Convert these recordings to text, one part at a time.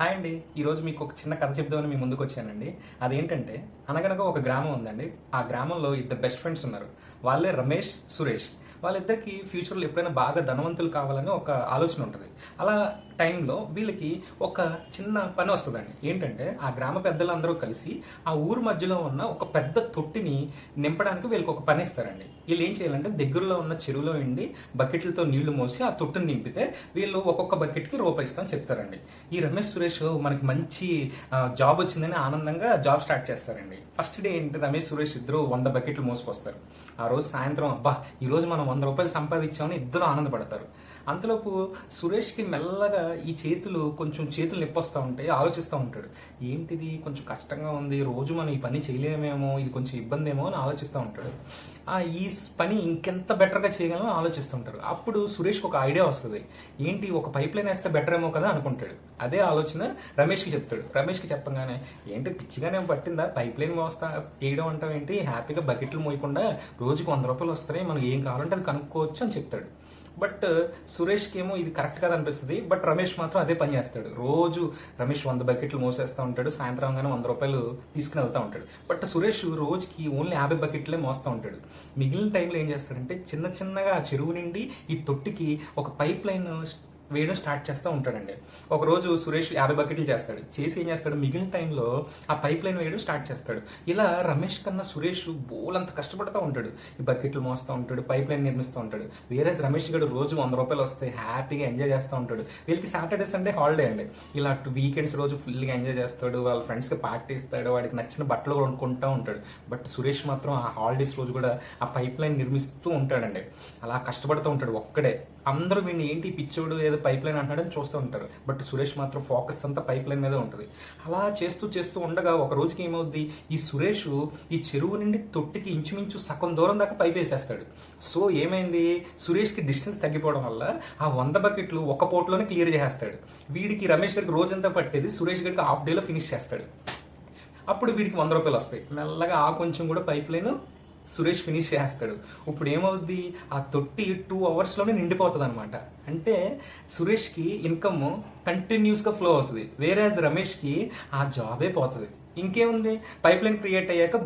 Hi అండి. ఈరోజు మీకు ఒక చిన్న కథ చెప్దామని మీ ముందుకు వచ్చానండి. అదేంటంటే అనగనగా ఒక గ్రామం ఉందండి. ఆ గ్రామంలో ఇద్దరు బెస్ట్ ఫ్రెండ్స్ ఉన్నారు. వాళ్ళే రమేష్ సురేష్. వాళ్ళిద్దరికి ఫ్యూచర్లో ఎప్పుడైనా బాగా ధనవంతులు కావాలని ఒక ఆలోచన ఉంటుంది. అలా టైంలో వీళ్ళకి ఒక చిన్న పని వస్తుందండి. ఏంటంటే ఆ గ్రామ పెద్దలందరూ కలిసి ఆ ఊరు మధ్యలో ఉన్న ఒక పెద్ద తొట్టిని నింపడానికి వీళ్ళకి ఒక పని ఇస్తారండి. వీళ్ళు ఏం చేయాలంటే దగ్గరలో ఉన్న చెరువులో ఉండి బకెట్లతో నీళ్ళు మోసి ఆ తొట్టిని నింపితే వీళ్ళు ఒక్కొక్క బకెట్కి రూపాయిస్తామని చెప్తారండి. ఈ రమేష్ సురేష్ మనకి మంచి జాబ్ వచ్చిందని ఆనందంగా జాబ్ స్టార్ట్ చేస్తారండి. ఫస్ట్ డే ఏంటి రమేష్ సురేష్ ఇద్దరు వంద బకెట్లు మోసుకొస్తారు. ఆ రోజు సాయంత్రం అబ్బా ఈరోజు మనం వంద రూపాయలు సంపాదించామని ఇద్దరు ఆనందపడతారు. అంతలోపు సురేష్కి మెల్లగా ఈ చేతులు కొంచెం చేతులు నొప్పొస్తూ ఉంటాయి ఆలోచిస్తూ ఉంటాడు. ఏంటిది? కొంచెం కష్టంగా ఉంది రోజు మనం ఈ పని చేయలేమేమో ఇది కొంచెం ఇబ్బంది ఏమో అని ఆలోచిస్తూ ఉంటాడు. ఆ ఈ పని ఇంకెంత బెటర్గా చేయగలమో ఆలోచిస్తూ ఉంటారు అప్పుడు సురేష్కి ఒక ఐడియా వస్తుంది. ఏంటి ఒక పైప్ లైన్ వేస్తే బెటర్ ఏమో కదా అనుకుంటాడు. అదే ఆలోచన రమేష్కి చెప్తాడు. రమేష్కి చెప్పగానే ఏంటి పిచ్చిగానే పట్టిందా? పైప్ లైన్ వ్యవస్థ వేయడం అంటాం ఏంటి? హ్యాపీగా బకెట్లు మోయకుండా రోజుకి వంద రూపాయలు వస్తాయి మనం ఏం కావాలంటే అది కనుక్కోవచ్చు అని చెప్తాడు. బట్ సురేష్కి ఏమో ఇది కరెక్ట్ కాదు అనిపిస్తుంది. బట్ రమేష్ మాత్రం అదే పని చేస్తాడు. రోజు రమేష్ వంద బకెట్లు మోసేస్తూ ఉంటాడు. సాయంత్రం కానీ వంద రూపాయలు తీసుకుని వెళ్తూ ఉంటాడు. బట్ సురేష్ రోజుకి ఓన్లీ యాభై బకెట్లే మోస్తూ ఉంటాడు. మిగిలిన టైంలో ఏం చేస్తాడంటే చిన్న చిన్నగా ఆ చెరువు నుండి ఈ తొట్టికి ఒక పైప్ లైన్ వేయడం స్టార్ట్ చేస్తూ ఉంటాడండి. ఒక రోజు సురేష్ యాభై బకెట్లు చేస్తాడు. చేసి ఏం చేస్తాడు? మిగిలిన టైంలో ఆ పైప్ లైన్ వేయడం స్టార్ట్ చేస్తాడు. ఇలా రమేష్ కన్నా సురేష్ బోలంత కష్టపడుతూ ఉంటాడు. ఈ బకెట్లు మోస్తూ ఉంటాడు పైప్ లైన్ నిర్మిస్తూ ఉంటాడు. వేరే రమేష్ గడు రోజు వంద రూపాయలు వస్తాయి హ్యాపీగా ఎంజాయ్ చేస్తూ ఉంటాడు. వీళ్ళకి సాటర్డే సండే హాలిడే అండి. ఇలా వీకెండ్స్ రోజు ఫుల్గా ఎంజాయ్ చేస్తాడు వాళ్ళ ఫ్రెండ్స్కి పార్టీ ఇస్తాడు వాడికి నచ్చిన బట్టలు కొనుక్కుంటూ ఉంటాడు. బట్ సురేష్ మాత్రం ఆ హాలిడేస్ రోజు కూడా ఆ పైప్ లైన్ నిర్మిస్తూ ఉంటాడండి. అలా కష్టపడుతూ ఉంటాడు ఒక్కడే. అందరూ వీడిని ఏంటి పిచ్చోడు ఏదో పైప్ లైన్ అంటున్నాడని చూస్తూ ఉంటారు. బట్ సురేష్ మాత్రం ఫోకస్ అంతా పైప్ లైన్ మీదే ఉంటుంది. అలా చేస్తూ చేస్తూ ఉండగా ఒక రోజుకి ఏమవుద్ది? ఈ సురేష్ ఈ చెరువు నుండి తొట్టికి ఇంచుమించు సగం దూరం దాకా పైప్ వేసేస్తాడు. సో ఏమైంది? సురేష్కి డిస్టెన్స్ తగ్గిపోవడం వల్ల ఆ వంద బకెట్లు ఒక పోట్లోనే క్లియర్ చేసేస్తాడు. వీడికి రమేష్ గారికి రోజంతా పట్టేది సురేష్ గారికి హాఫ్ డేలో ఫినిష్ చేస్తాడు. అప్పుడు వీడికి వంద రూపాయలు వస్తాయి. మెల్లగా ఆ కొంచెం కూడా పైప్ లైన్ సురేష్ ఫినిష్ చేస్తాడు. ఇప్పుడు ఏమవుద్ది ఆ తొట్టి టూ అవర్స్లోనే నిండిపోతుంది అనమాట అంటే సురేష్కి ఇన్కమ్ కంటిన్యూస్గా ఫ్లో అవుతుంది. వేరే రమేష్కి ఆ జాబే పోతుంది. ఇంకేముంది? పైప్ లైన్ క్రియేట్ అయ్యాక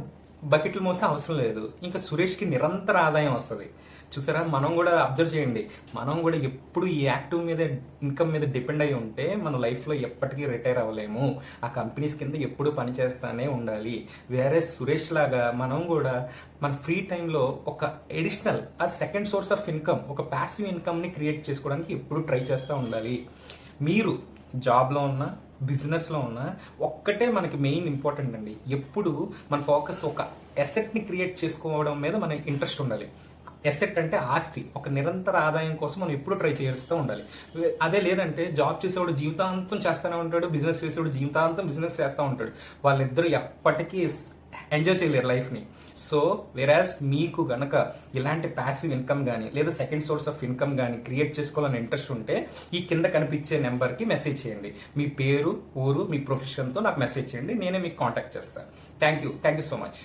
బకెట్లు మోసే అవసరం లేదు. ఇంకా సురేష్కి నిరంతర ఆదాయం వస్తుంది. చూసారా? మనం కూడా అబ్జర్వ్ చేయండి. మనం కూడా ఎప్పుడు ఈ యాక్టివ్ మీద ఇన్కమ్ మీద డిపెండ్ అయి ఉంటే మన లైఫ్లో ఎప్పటికీ రిటైర్ అవ్వలేము. ఆ కంపెనీస్ కింద ఎప్పుడు పనిచేస్తానే ఉండాలి. వేరే సురేష్ లాగా మనం కూడా మన ఫ్రీ టైంలో ఒక ఎడిషనల్ ఆ సెకండ్ సోర్స్ ఆఫ్ ఇన్కమ్ ఒక ప్యాసివ్ ఇన్కమ్ని క్రియేట్ చేసుకోవడానికి ఎప్పుడు ట్రై చేస్తూ ఉండాలి. మీరు జాబ్లో ఉన్న బిజినెస్లో ఉన్న ఒక్కటే మనకి మెయిన్ ఇంపార్టెంట్ అండి. ఎప్పుడు మన ఫోకస్ ఒక ఎసెట్ని క్రియేట్ చేసుకోవడం మీద మన ఇంట్రెస్ట్ ఉండాలి. ఎసెట్ అంటే ఆస్తి. ఒక నిరంతర ఆదాయం కోసం మనం ఎప్పుడు ట్రై చేస్తూ ఉండాలి. అదే లేదంటే జాబ్ చేసేవాడు జీవితాంతం చేస్తూనే ఉంటాడు బిజినెస్ చేసేవాడు జీవితాంతం బిజినెస్ చేస్తూ ఉంటాడు. వాళ్ళిద్దరూ ఎప్పటికీ ఎంజాయ్ చేయలేరు లైఫ్ని సో వెరాజ్ మీకు గనక ఇలాంటి ప్యాసివ్ ఇన్కమ్ కానీ లేదా సెకండ్ సోర్స్ ఆఫ్ ఇన్కమ్ కానీ క్రియేట్ చేసుకోవాలని ఇంట్రెస్ట్ ఉంటే ఈ కింద కనిపించే నెంబర్కి మెసేజ్ చేయండి. మీ పేరు ఊరు మీ ప్రొఫెషన్తో నాకు మెసేజ్ చేయండి. నేనే మీకు కాంటాక్ట్ చేస్తాను. Thank you thank you so much